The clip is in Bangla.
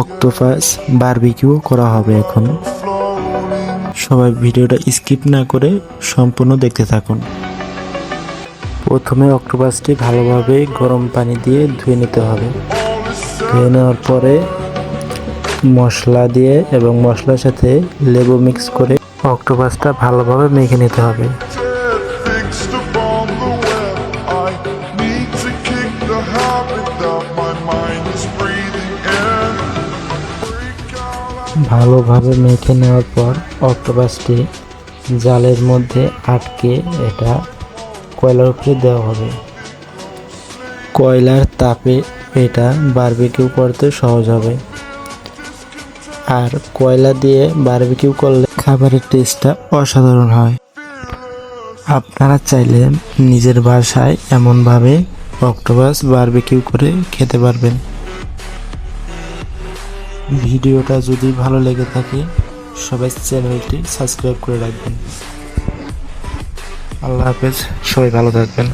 অক্টোপাস বারবিকিউ করা হবে এখন। সবাই ভিডিওটা স্কিপ না করে সম্পূর্ণ দেখতে থাকুন। প্রথমে অক্টোপাসটি ভালোভাবে গরম পানি দিয়ে ধুয়ে নিতে হবে। ধুয়ে নেওয়ার পরে মশলা দিয়ে এবং মশলার সাথে লেবু মিক্স করে অক্টোপাসটা ভালোভাবে মেখে নিতে হবে। Need to kick the habit that my mind is ভালোভাবে মেখে নেওয়ার পর অক্টোপাসটি জালের মধ্যে আটকে এটা কয়লার উপরে দেওয়া হবে। কয়লার তাপে এটা বারবিকিউ করতে সহজ হবে। আর কয়লা দিয়ে বারবিকিউ করলে খাবারের টেস্টটা অসাধারণ হয়। আপনারা চাইলে নিজের বাসায় এমনভাবে অক্টোপাস বারবিকিউ করে খেতে পারবেন। ভিডিওটা যদি ভালো লেগে থাকে, সবাই চ্যানেলটি সাবস্ক্রাইব করে রাখবেন। আল্লাহ হাফেজ, সবাই ভালো থাকবেন।